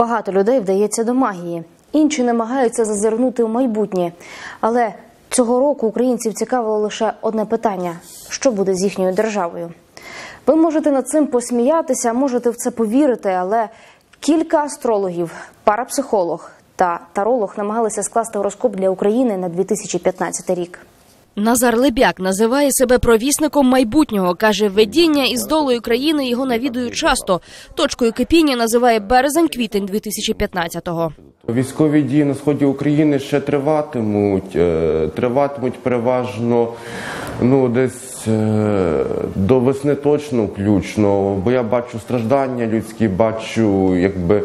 Багато людей вдається до магії, інші намагаються зазирнути в майбутнє. Але цього року українців цікавило лише одне питання: що буде з їхньою державою? Ви можете над цим посміятися, можете в це повірити, але кілька астрологів, парапсихолог та таролог намагалися скласти гороскоп для України на 2015 рік. Назар Лебяк називає себе провісником майбутнього. каже, видіння із долою країни його навідують часто. Точкою кипіння називає березень-квітень 2015-го. Військові дії на сході України ще триватимуть, е, триватимуть переважно ну десь е, до весни точно включно, бо я бачу страждання людські, бачу якби.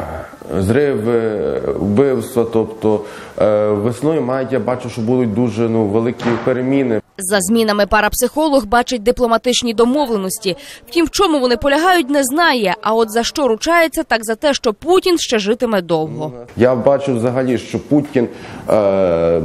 Е, Зриви, вбивства, тобто е, весною мають я бачу, що будуть дуже ну великі переміни. За змінами парапсихолог бачить дипломатичні домовленості. Втім, в чому вони полягають, не знає. А от за що ручається, так за те, що Путін ще житиме довго. Я бачу взагалі, що Путін е,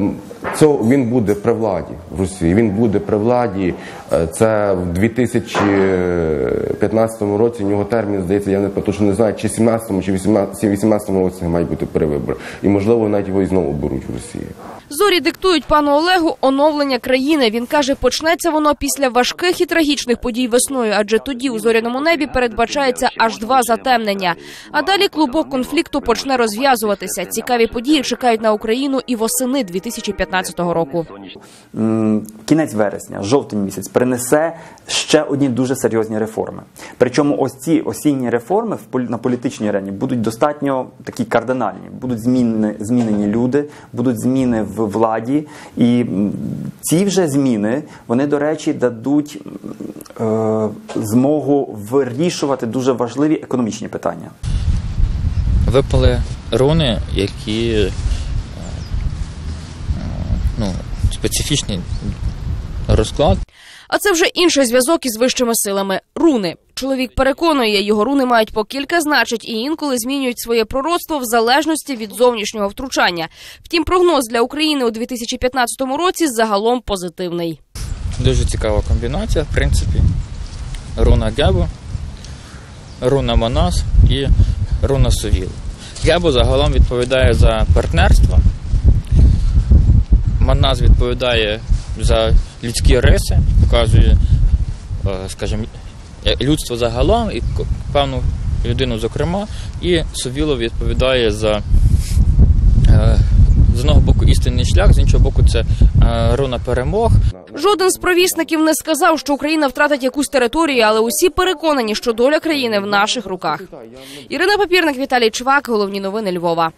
це він буде при владі в Росії. Він буде при владі. Е, Це в 2015 році. У нього термін здається. Я не точно не знаю, чи 17 чи 18, 18 році мають бути перевибори. І можливо навіть його і знову беруть в Росії. Зорі диктують пану Олегу оновлення країни. Він каже, почнеться воно після важких і трагічних подій весною, адже тоді у зоряному небі передбачається аж два затемнення. А далі клубок конфлікту почне розв'язуватися. Цікаві події чекають на Україну і восени 2015 року. Кінець вересня, жовтень місяць принесе ще одні дуже серйозні реформи. Причому ось ці осінні реформи на політичній арені будуть достатньо такі кардинальні. Будуть змінені, змінені люди, будуть зміни в владі, і ці вже зміни вони, до речі, дадуть е, змогу вирішувати дуже важливі економічні питання. випали руни, які е, ну, специфічний розклад. А це вже інший зв'язок із вищими силами руни. Чоловік переконує, його руни мають по кілька значить і інколи змінюють своє пророцтво в залежності від зовнішнього втручання. Втім, прогноз для України у 2015 році загалом позитивний. Дуже цікава комбінація, в принципі. Руна Гебо, руна Манас і руна Совіл. Гебо загалом відповідає за партнерство. Манас відповідає за людські риси, показує, е, скажімо, е, людство загалом і певну людину, зокрема, і Совіло відповідає за е, з одного боку істинний шлях, з іншого боку, це руна перемог. Жоден з провісників не сказав, що Україна втратить якусь територію, але усі переконані, що доля країни в наших руках. Ірина Папірник, Віталій Чвак, головні новини Львова.